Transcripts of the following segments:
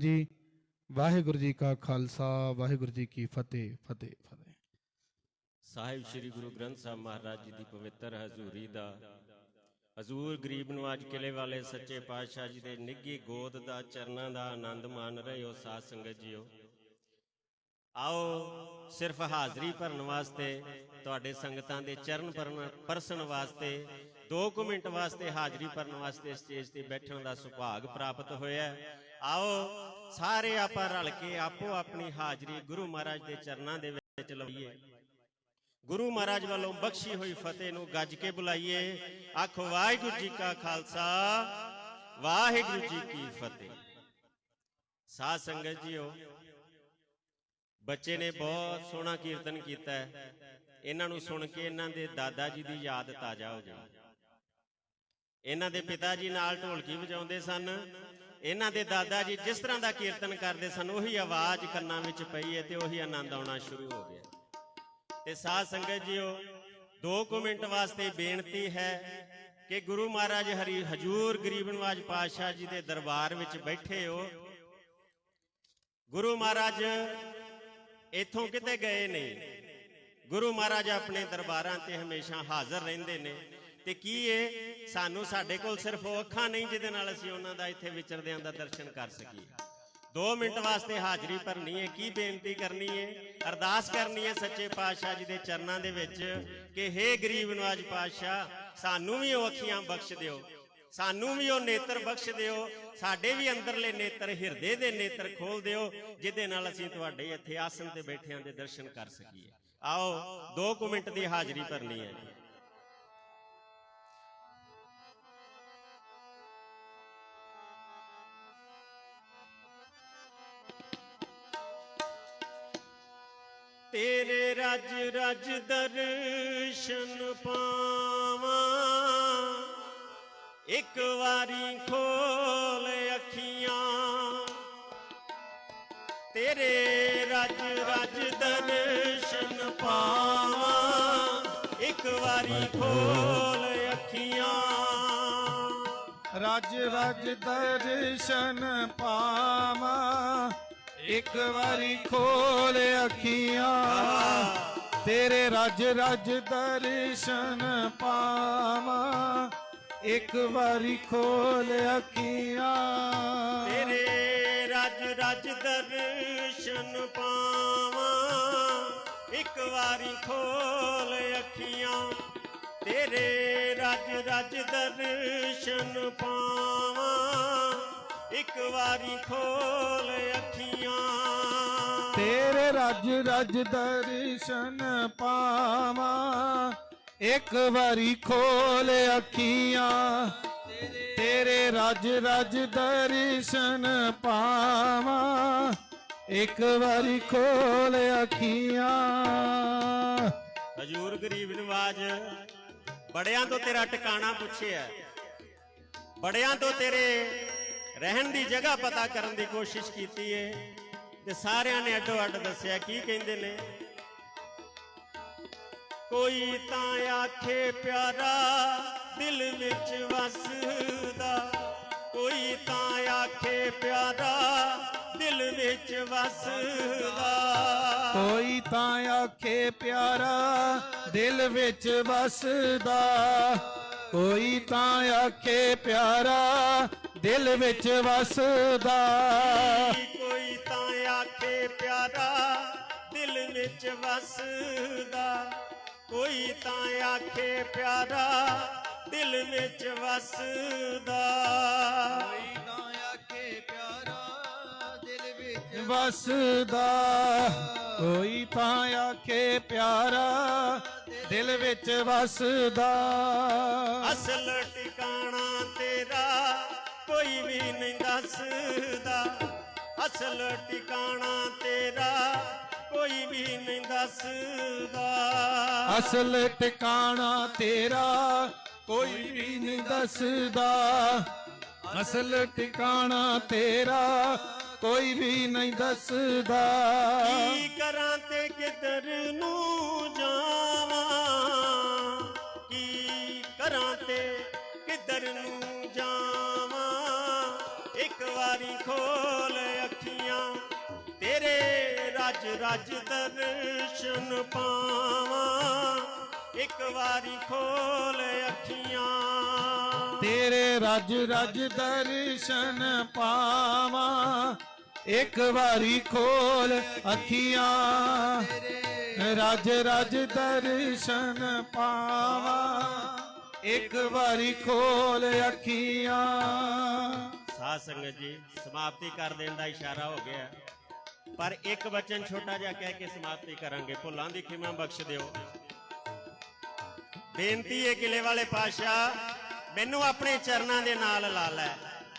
ਜੀ, ਵਾਹਿਗੁਰੂ ਜੀ ਕਾ ਖਾਲਸਾ, ਵਾਹਿਗੁਰੂ ਜੀ ਕੀ ਫਤਿਹ ਫਤਿਹ ਫਤਿਹ। ਸਾਹਿਬ ਸ੍ਰੀ ਗੁਰੂ ਗ੍ਰੰਥ ਸਾਹਿਬ ਮਹਾਰਾਜ ਜੀ ਦੀ ਪਵਿੱਤਰ ਹਜ਼ੂਰੀ ਦਾ ਹਜ਼ੂਰ ਗਰੀਬ ਨਵਾਜ ਕਿਲੇ ਵਾਲੇ ਸੱਚੇ ਪਾਤਸ਼ਾਹ ਜੀ ਦੇ ਨਿੱਗੀ ਗੋਦ ਦਾ, ਚਰਨਾਂ ਦਾ ਆਨੰਦ ਮਾਣ ਰਹੇ ਹੋ ਸਾਧ ਸੰਗਤ ਜੀਓ। ਆਓ, ਸਿਰਫ ਹਾਜ਼ਰੀ ਭਰਨ ਵਾਸਤੇ, ਤੁਹਾਡੇ ਸੰਗਤਾਂ ਦੇ ਚਰਨ ਪਰਨ- ਪਰਸਨ ਵਾਸਤੇ 2 ਮਿੰਟ ਵਾਸਤੇ ਹਾਜ਼ਰੀ ਭਰਨ ਵਾਸਤੇ ਸਟੇਜ ਤੇ ਬੈਠਣ ਦਾ ਸੁਭਾਗ ਪ੍ਰਾਪਤ ਹੋਇਆ। ਆਓ, ਸਾਰੇ ਆਪਾਂ ਰਲ ਕੇ ਆਪੋ ਆਪਣੀ ਹਾਜ਼ਰੀ ਗੁਰੂ ਮਹਾਰਾਜ ਦੇ ਚਰਨਾਂ ਦੇ ਵਿੱਚ ਲਵਾਈਏ। ਗੁਰੂ ਮਹਾਰਾਜ ਵੱਲੋਂ ਬਖਸ਼ੀ ਹੋਈ ਫਤਿਹ ਨੂੰ ਗੱਜ ਕੇ ਬੁਲਾਈਏ। ਆਖੋ, ਵਾਹਿਗੁਰੂ ਜੀ ਕਾ ਖਾਲਸਾ, ਵਾਹਿਗੁਰੂ ਜੀ ਕੀ ਫਤਿਹ। ਸਾਧ ਸੰਗਤ ਜੀਓ, ਬੱਚੇ ਨੇ ਬਹੁਤ ਸੋਹਣਾ ਕੀਰਤਨ ਕੀਤਾ ਹੈ। ਇਹਨਾਂ ਨੂੰ ਸੁਣ ਕੇ ਇਹਨਾਂ ਦੇ ਦਾਦਾ ਜੀ ਦੀ ਯਾਦ ਤਾਜ਼ਾ ਹੋ ਗਈ ਇਹਨਾਂ ਦੇ ਪਿਤਾ ਜੀ ਨਾਲ ਢੋਲਕੀ ਵਜਾਉਂਦੇ ਸਨ। ਇਹਨਾਂ ਦੇ ਦਾਦਾ ਜੀ ਜਿਸ ਤਰ੍ਹਾਂ ਦਾ ਕੀਰਤਨ ਕਰਦੇ ਸਨ, ਉਹੀ ਆਵਾਜ਼ ਕੰਨਾਂ ਵਿੱਚ ਪਈ ਹੈ ਤੇ ਉਹੀ ਆਨੰਦ ਆਉਣਾ ਸ਼ੁਰੂ ਹੋ ਗਿਆ। ਤੇ ਸਾਧ ਸੰਗਤ ਜੀਓ 2 ਮਿੰਟ ਵਾਸਤੇ ਬੇਨਤੀ ਹੈ ਕਿ ਗੁਰੂ ਮਹਾਰਾਜ ਹਰੀ, ਹਜੂਰ ਗਰੀਬ ਨਵਾਜ ਪਾਤਸ਼ਾਹ ਜੀ ਦੇ ਦਰਬਾਰ ਵਿੱਚ ਬੈਠੇ ਹੋ। ਗੁਰੂ ਮਹਾਰਾਜ ਇੱਥੋਂ ਕਿਤੇ ਗਏ ਨਹੀਂ। ਗੁਰੂ ਮਹਾਰਾਜ ਆਪਣੇ ਦਰਬਾਰਾਂ ਤੇ ਹਮੇਸ਼ਾ ਹਾਜ਼ਰ ਰਹਿੰਦੇ ਨੇ। ਤੇ ਕੀ ਇਹ ਸਾਨੂੰ ਸਾਡੇ ਕੋਲ ਸਿਰਫ ਉਹ ਅੱਖਾਂ ਨਹੀਂ ਜਿਹਦੇ ਨਾਲ ਅਸੀਂ ਉਹਨਾਂ ਦਾ ਇੱਥੇ ਵਿਚਰਦਿਆਂ ਦਾ ਦਰਸ਼ਨ ਕਰ ਸਕੀਏ। 2 ਮਿੰਟ ਵਾਸਤੇ ਹਾਜ਼ਰੀ ਭਰਨੀ ਹੈ ਕੀ ਬੇਨਤੀ ਕਰਨੀ ਹੈ ਅਰਦਾਸ ਕਰਨੀ ਹੈ ਸੱਚੇ ਪਾਤਸ਼ਾਹ ਜੀ ਦੇ ਚਰਨਾਂ ਦੇ ਵਿੱਚ ਕਿ ਹੇ ਗਰੀਬ ਨਵਾਜ ਪਾਤਸ਼ਾਹ, ਸਾਨੂੰ ਵੀ ਉਹ ਅੱਖੀਆਂ ਬਖਸ਼ ਦਿਓ। ਸਾਨੂੰ ਵੀ ਉਹ ਨੇਤਰ ਬਖਸ਼ ਦਿਓ। ਸਾਡੇ ਵੀ ਅੰਦਰਲੇ ਨੇਤਰ, ਹਿਰਦੇ ਦੇ ਨੇਤਰ ਖੋਲ ਦਿਓ, ਜਿਹਦੇ ਨਾਲ ਅਸੀਂ ਤੁਹਾਡੇ ਇੱਥੇ ਆਸਣ ਤੇ ਬੈਠਿਆਂ ਦੇ ਦਰਸ਼ਨ ਕਰ ਸਕੀਏ। ਆਓ 2 ਮਿੰਟ ਦੀ ਹਾਜ਼ਰੀ ਭਰਨੀ ਹੈ ਰਜ ਰਜ ਦਰਸ਼ਨ ਪਾਵਾਂ। ਇੱਕ ਵਾਰੀ ਖੋਲ ਅੱਖੀਆਂ। ਤੇਰੇ ਰਜ ਰਜ ਦਰਸ਼ਨ ਪਾਵਾਂ। ਇੱਕ ਵਾਰੀ ਖੋਲ ਅੱਖੀਆਂ। ਰਜ ਰਜ ਦਰਸ਼ਨ ਪਾਵਾਂ। ਇੱਕ ਵਾਰੀ ਖੋਲ ਅੱਖੀਆਂ। ਤੇਰੇ ਰਜ ਰਜ ਦਰਸ਼ਨ ਪਾਵਾਂ। ਇੱਕ ਵਾਰੀ ਖੋਲ ਅੱਖੀਆਂ। ਤੇਰੇ ਰਜ ਰਜ ਦਰਸ਼ਨ ਪਾਵਾਂ। ਇੱਕ ਵਾਰੀ ਖੋਲ ਅੱਖੀਆਂ। ਤੇਰੇ ਰਜ ਰਜ ਦਰਸ਼ਨ ਪਾਵਾਂ। ਇੱਕ ਵਾਰੀ ਖੋਲ ਅੱਖੀਆਂ। ਰਜ ਰਜ ਦਰਸ਼ਨ ਪਾਵਾਂ। ਇੱਕ ਵਾਰੀ ਖੋਲ ਅੱਖੀਆਂ। ਤੇਰੇ ਰਜ ਰਜ ਦਰਸ਼ਨ ਪਾਵਾਂ। ਇੱਕ ਵਾਰੀ ਖੋਲ ਅੱਖੀਆਂ। ਹਜੂਰ ਗਰੀਬ ਨਵਾਜ, ਬੜਿਆਂ ਤੋਂ ਤੇਰਾ ਟਿਕਾਣਾ ਪੁੱਛਿਆ। ਬੜਿਆਂ ਤੋਂ ਤੇਰੇ ਰਹਿਣ ਦੀ ਜਗ੍ਹਾ ਪਤਾ ਕਰਨ ਦੀ ਕੋਸ਼ਿਸ਼ ਕੀਤੀ ਏ। ਤੇ ਸਾਰਿਆਂ ਨੇ ਅੱਡੋ ਅੱਡ ਦੱਸਿਆ, ਕੀ ਕਹਿੰਦੇ ਨੇ? ਕੋਈ ਤਾਂ ਆਖੇ ਪਿਆਰਾ, ਦਿਲ ਵਿੱਚ ਵਸਦਾ। ਕੋਈ ਤਾਂ ਆਖੇ ਪਿਆਰਾ, ਦਿਲ ਵਿੱਚ ਵਸਦਾ। ਕੋਈ ਤਾਂ ਆਖੇ ਪਿਆਰਾ, ਦਿਲ ਵਿੱਚ ਵਸਦਾ। ਕੋਈ ਤਾਂ ਆਖੇ ਪਿਆਰਾ, ਦਿਲ ਵਿੱਚ ਵਸਦਾ। ਦਿਲ ਵਿੱਚ ਵਸਦਾ। ਕੋਈ ਤਾਂ ਆਖੇ ਪਿਆਰਾ ਦਿਲ ਵਿੱਚ ਵਸਦਾ ਵਸਦਾ ਕੋਈ ਤਾਂ ਆਖੇ ਪਿਆਰਾ ਦਿਲ ਵਿੱਚ ਵਸਦਾ। ਅਸਲ ਟਿਕਾਣਾ ਤੇਰਾ ਕੋਈ ਵੀ ਨਹੀਂ ਦੱਸਦਾ। ਅਸਲ ਟਿਕਾਣਾ ਤੇਰਾ ਕੋਈ ਵੀ ਨਹੀਂ ਦੱਸਦਾ। ਅਸਲ ਟਿਕਾਣਾ ਤੇਰਾ ਕੋਈ ਵੀ ਨਹੀਂ ਦੱਸਦਾ। ਅਸਲ ਟਿਕਾਣਾ ਤੇਰਾ ਕੋਈ ਵੀ ਨਹੀਂ ਦੱਸਦਾ। ਕੀ ਕਰਾਂ ਤੇ ਕਿੱਧਰ ਨੂੰ ਜਾਵਾਂ? ਕੀ ਕਰਾਂ ਤੇ ਕਿੱਧਰ ਨੂੰ ਜਾਵਾਂ? ਇੱਕ ਵਾਰੀ ਖੋਲ ਰਜ ਰਜ ਦਰਸ਼ਨ ਪਾਵਾਂ। ਇੱਕ ਵਾਰੀ ਖੋਲ ਅੱਖੀਆਂ। ਤੇਰੇ ਰਜ ਰਜ ਦਰਸ਼ਨ ਪਾਵਾਂ। ਇੱਕ ਵਾਰੀ ਖੋਲ ਅੱਖੀਆਂ। ਰਜ ਰਜ ਦਰਸ਼ਨ ਪਾਵਾਂ। ਇੱਕ ਵਾਰੀ ਖੋਲ ਅੱਖੀਆਂ। ਸਾਧ ਸੰਗਤ ਜੀ ਸਮਾਪਤੀ ਕਰ ਦੇਣ ਦਾ ਇਸ਼ਾਰਾ ਹੋ ਗਿਆ। ਪਰ ਇੱਕ ਵਚਨ ਛੋਟਾ ਜਿਹਾ ਕਹਿ ਕੇ ਸਮਾਪਤੀ ਕਰਾਂਗੇ। ਭੁੱਲਾਂ ਦੀ ਖਿਮਾ ਬਖਸ਼ ਦਿਓ। ਬੇਨਤੀ ਹੈ ਕਿਲੇ ਵਾਲੇ ਪਾਸ਼ਾ ਮੈਨੂੰ ਆਪਣੇ ਚਰਨਾਂ ਦੇ ਨਾਲ ਲਾ ਲੈ।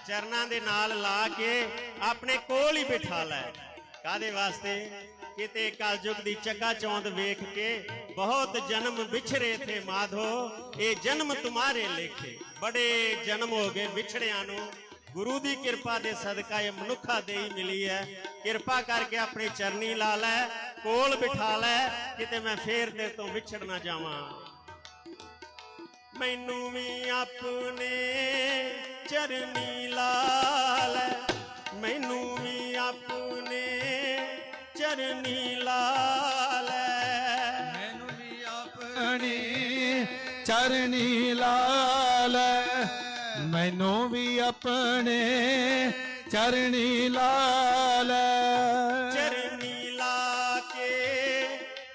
ਚਰਨਾਂ ਦੇ ਨਾਲ ਲਾ ਕੇ ਆਪਣੇ ਕੋਲ ਹੀ ਬਿਠਾ ਲੈ। ਕਾਦੇ ਵਾਸਤੇ? ਕਿਤੇ ਕਲਯੁਗ ਦੀ ਚੱਕਾ ਚੌਂਦ ਵੇਖ ਕੇ ਬਹੁਤ ਜਨਮ ਵਿਛੜੇ ਥੇ ਮਾਧੋ, ਇਹ ਜਨਮ ਤੁਮਾਰੇ ਲੇਖੇ। ਬੜੇ ਜਨਮ ਹੋ ਗਏ ਵਿਛੜਿਆਂ ਨੂੰ। ਗੁਰੂ ਦੀ ਕਿਰਪਾ ਦੇ ਸਦਕਾ ਇਹ ਮਨੁੱਖਾ ਦੇਈ ਮਿਲੀ ਹੈ। ਕਿਰਪਾ ਕਰਕੇ ਆਪਣੇ ਚਰਨੀ ਲਾ ਲੈ, ਕੋਲ ਬਿਠਾ ਲੈ, ਕਿਤੇ ਮੈਂ ਫੇਰ ਤੇਰੇ ਤੋਂ ਵਿਛੜ ਨਾ ਜਾਵਾਂ। ਮੈਨੂੰ ਵੀ ਆਪਣੇ ਚਰਨੀ ਲਾ ਲੈ। ਮੈਨੂੰ ਵੀ ਆਪਣੇ ਚਰਨੀ ਲਾ ਲੈ। ਮੈਨੂੰ ਵੀ ਆਪਣੀ ਚਰਨੀ ਲਾ ਲੈ। ਮੈਨੂੰ ਵੀ ਆਪਣੇ ਚਰਨੀ ਲਾ ਲੈ ਚਰਨੀ ਲਾ ਕੇ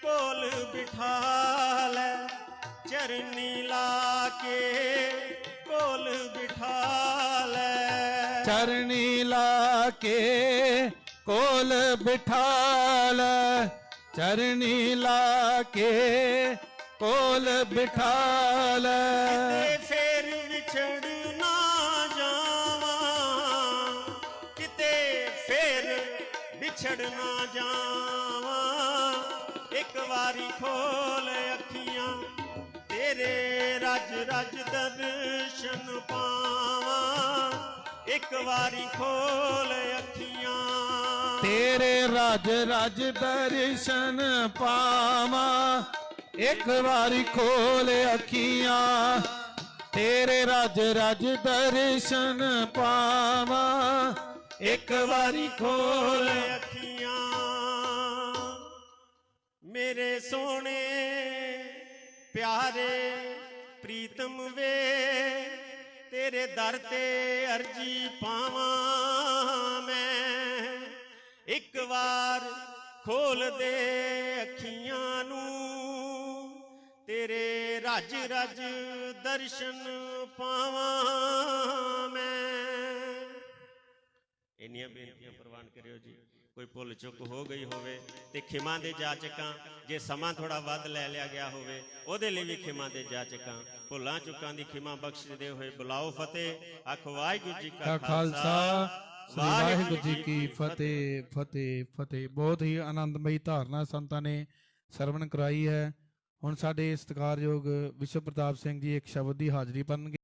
ਕੋਲ ਬਿਠਾ ਲੈ ਚਰਨੀ ਲਾ ਕੇ ਕੋਲ ਬਿਠਾ ਲੈ ਚਰਨੀ ਲਾ ਕੇ ਕੋਲ ਬਿਠਾ ਲੈ ਚਰਨੀ ਲਾ ਕੇ ਕੋਲ ਬਿਠਾ ਲੈ ਕਿਤੇ ਫੇਰ ਵਿਛੜ ਵਿਛੜ ਨਾ ਜਾਵਾਂ। ਇੱਕ ਵਾਰੀ ਖੋਲ ਅੱਖੀਆਂ, ਤੇਰੇ ਰਜ ਰਜ ਦਰਸ਼ਨ ਪਾਵਾਂ। ਇੱਕ ਵਾਰੀ ਖੋਲ ਅੱਖੀਆਂ। ਤੇਰੇ ਰਜ ਰਜ ਦਰਸ਼ਨ ਪਾਵਾਂ। ਇੱਕ ਵਾਰੀ ਖੋਲ ਅੱਖੀਆਂ, ਤੇਰੇ ਰਜ ਰਜ ਦਰਸ਼ਨ ਪਾਵਾਂ। ਇੱਕ ਵਾਰੀ ਖੋਲ ਅੱਖੀਆਂ ਮੇਰੇ ਸੋਹਣੇ ਪਿਆਰੇ ਪ੍ਰੀਤਮ ਵੇ, ਤੇਰੇ ਦਰ ਤੇ ਅਰਜੀ ਪਾਵਾਂ ਮੈਂ। ਇੱਕ ਵਾਰ ਖੋਲ ਦੇ ਅੱਖੀਆਂ ਨੂੰ, ਤੇਰੇ ਰਜ ਰਜ ਦਰਸ਼ਨ ਪਾਵਾਂ ਮੈਂ। ਇੰਨੀਆਂ ਬੇਨਤੀਆਂ ਪ੍ਰਵਾਨ ਕਰਿਓ ਜੀ। ਕੋਈ ਭੁੱਲ ਚੁੱਕ ਹੋ ਗਈ ਹੋਵੇ ਤੇ ਖਿਮਾ ਦੇ ਜਾਚਕਾਂ ਜੇ ਸਮਾਂ ਥੋੜਾ ਵੱਧ ਲੈ ਲਿਆ ਗਿਆ ਹੋਵੇ ਉਹਦੇ ਲਈ ਵੀ ਖਿਮਾ ਦੇ ਜਾਚਕਾਂ। ਭੁੱਲਾਂ ਚੁੱਕਾਂ ਦੀ ਖਿਮਾ ਬਖਸ਼ਦੇ ਹੋਏ ਬੁਲਾਓ ਫਤਿਹ। ਆਖ ਵਾਹਿਗੁਰੂ ਜੀ ਕਾ ਖਾਲਸਾ। ਵਾਹਿਗੁਰੂ ਜੀ ਕੀ ਫਤਿਹ ਫਤਿਹ ਫਤਿਹ। ਬਹੁਤ ਹੀ ਆਨੰਦਮਈ ਧਾਰਨਾ ਸੰਤਾਂ ਨੇ ਸਰਵਣ ਕਰਾਈ ਹੈ। ਹੁਣ ਸਾਡੇ ਸਤਿਕਾਰਯੋਗ ਵਿਸ਼ਵ ਪ੍ਰਤਾਪ ਸਿੰਘ ਜੀ ਇੱਕ ਸ਼ਬਦ ਦੀ ਹਾਜ਼ਰੀ ਭਰਨਗੇ।